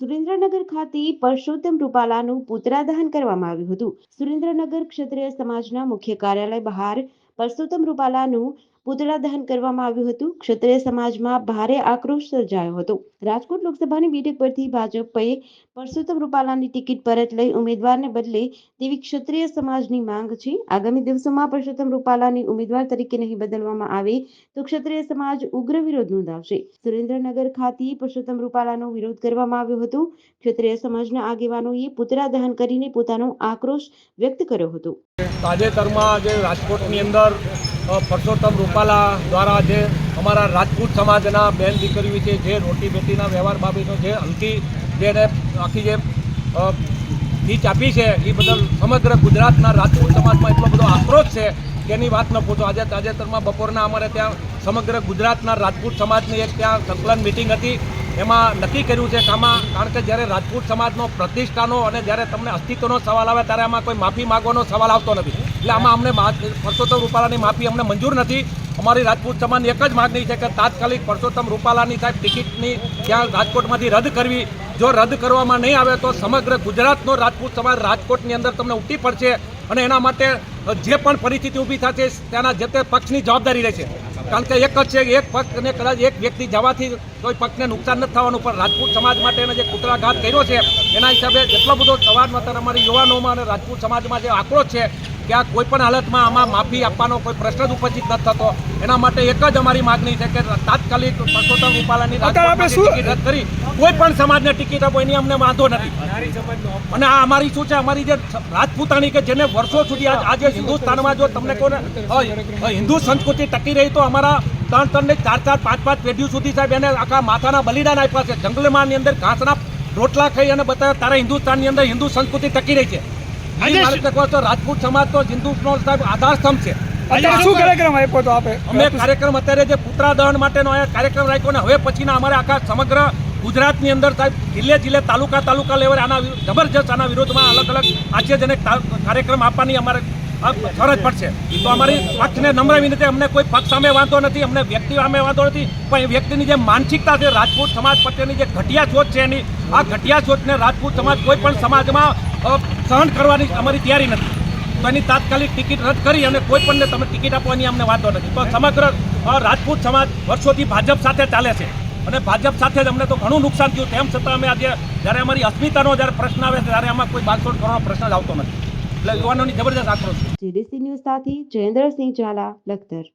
સુરેન્દ્રનગર ખાતે પરસોત્તમ રૂપાલાનું પુતળા દહન કરવામાં આવ્યું હતું. સુરેન્દ્રનગર ક્ષત્રિય સમાજના મુખ્ય કાર્યાલય બહાર પરસોત્તમ રૂપાલાનું પુતળા દહન કરવામાં આવ્યું હતું. ક્ષત્રિય સમાજમાં ભારે આક્રોશ સર્જાયો હતો. રાજકોટ લોકસભાની બેઠક પરથી ભાજપે પરસોત્તમ રૂપાલાની ટિકિટ પરત લઈ ઉમેદવારને બદલે તેવી ક્ષત્રિય સમાજની માંગ છે. આગામી દિવસોમાં પરસોત્તમ રૂપાલાની ઉમેદવાર તરીકે નહીં બદલવામાં આવે તો ક્ષત્રિય સમાજ ઉગ્ર વિરોધ નોંધાવશે. સુરેન્દ્રનગર ખાતે પરસોત્તમ રૂપાલાનો વિરોધ કરવામાં આવ્યો હતો. ક્ષત્રિય સમાજના આગેવાનોએ પુતળા દહન કરીને પોતાનો આક્રોશ વ્યક્ત કર્યો હતો. તાજેતરમાં જે રાજકોટની અંદર પરસોત્તમ રૂપાલા દ્વારા જે અમારા રાજપૂત સમાજના બેન દીકરીઓ છે, જે રોટી બેટીના વ્યવહાર બાબતનો જે અંતિ જેને આખી જે સ્પીચ આપી છે, એ બદલ સમગ્ર ગુજરાતના રાજપૂત સમાજમાં એટલો બધો આક્રોશ છે એની વાત ન પૂછો. આજે તાજેતરમાં બપોરના અમારે ત્યાં સમગ્ર ગુજરાતના રાજપૂત સમાજની એક ત્યાં સંકલન મિટિંગ હતી. એમાં નક્કી કર્યું છે કે આમાં, કારણ કે જ્યારે રાજપૂત સમાજનો પ્રતિષ્ઠાનો અને જ્યારે તમને અસ્તિત્વનો સવાલ આવે ત્યારે આમાં કોઈ માફી માગવાનો સવાલ આવતો નથી. એટલે આમાં અમને પરસોત્તમ રૂપાલાની માફી અમને મંજૂર નથી. અમારી રાજપૂત સમાજની એક જ માગણી છે કે તાત્કાલિક પરસોત્તમ રૂપાલાની સાહેબ ટિકિટની ત્યાં રાજકોટમાંથી રદ કરવી. જો રદ કરવામાં નહીં આવે તો સમગ્ર ગુજરાતનો રાજપૂત સમાજ રાજકોટની અંદર તમને ઉઠી પડશે અને એના માટે જે પણ પરિસ્થિતિ ઊભી થશે ત્યાંના જે તે પક્ષની જવાબદારી રહેશે. કારણ કે એક જ છે, એક પક્ષને કદાચ એક વ્યક્તિ જવાથી કોઈ પક્ષને નુકસાન નથી થવાનું, પણ રાજપૂત સમાજ માટે એને જે કૂતરાઘાત કર્યો છે, એના હિસાબે જેટલો બધો સવાર અમારી યુવાનોમાં અને રાજપૂત સમાજમાં જે આક્રોશ છે કે આ કોઈ પણ હાલતમાં આમાં માફી આપવાનો કોઈ પ્રશ્ન જ ઉપસ્થિત નથી થતો. એના માટે એક જ અમારી માગણી છે કે તાત્કાલિક પરસોત્તમ રૂપાલાની ટિકિટ રદ કરી કોઈ પણ સમાજને ટિકિટ આપો એની અમને વાંધો નથી. અને આ અમારી શું છે? અમારી જે રાજપૂતાણી કે જેને વર્ષો સુધી આજ- આજે હિન્દુસ્તાનમાં જો તમને કોને હિન્દુ સંસ્કૃતિ ટકી રહી તો અમારા ત્રણ ત્રણ ને ચાર ચાર પાંચ પાંચ પેઢીઓ સુધી સાહેબ એને આખા માથાના બલિદાન આપ્યા છે. જંગલમાં ની અંદર ઘાસના રોટલા ખાઈ અને બતાવ્યા તારા હિન્દુસ્તાનની અંદર હિન્દુ સંસ્કૃતિ ટકી રહી છે. રાજપૂત સમાજ તો હિન્દુ સાહેબ આધારસ્તંભ છે. અત્યારે શું કાર્યક્રમ આપ્યો તો આપે? અમે કાર્યક્રમ અત્યારે જે પુત્રા દહન માટેનો આ કાર્યક્રમ રાખ્યો ને હવે પછીના અમારે આખા સમગ્ર ગુજરાતની અંદર સાહેબ જિલ્લે જિલ્લે તાલુકા તાલુકા લેવલે આના જબરજસ્ત આના વિરોધમાં અલગ અલગ આશ્ચર્યજનક કાર્યક્રમ આપવાની અમારે ફરજ પડશે. તો અમારી પક્ષને નમ્ર વિનંતી અમને કોઈ પક્ષ સામે વાંધો નથી, અમને વ્યક્તિ સામે વાંધો નથી. પણ એ વ્યક્તિની જે માનસિકતા છે, રાજપૂત સમાજ પ્રત્યેની જે ઘટિયા સોચ છે એની, આ ઘટિયા સોચને રાજપૂત સમાજ કોઈ પણ સમાજમાં સહન કરવાની અમારી તૈયારી નથી. તો એની તાત્કાલિક ટિકિટ રદ કરી અને કોઈ પણને તમે ટિકિટ આપવાની અમને વાંધો નથી. તો સમગ્ર રાજપૂત સમાજ વર્ષોથી ભાજપ સાથે ચાલે છે. અને ભાજપ સાથે જ અમને તો ઘણું નુકસાન થયું. તેમ છતાં અમે આજે, જ્યારે અમારી અસ્મિતાનો જ્યારે પ્રશ્ન આવે ત્યારે આમાં કોઈ બાંધછોડ કરવાનો પ્રશ્ન જ આવતો નથી. યુવાનોની જબરદસ્ત આક્રોશ. જીડીસી ન્યૂઝ સાથે જયેન્દ્રસિંહ ઝાલા લખતર.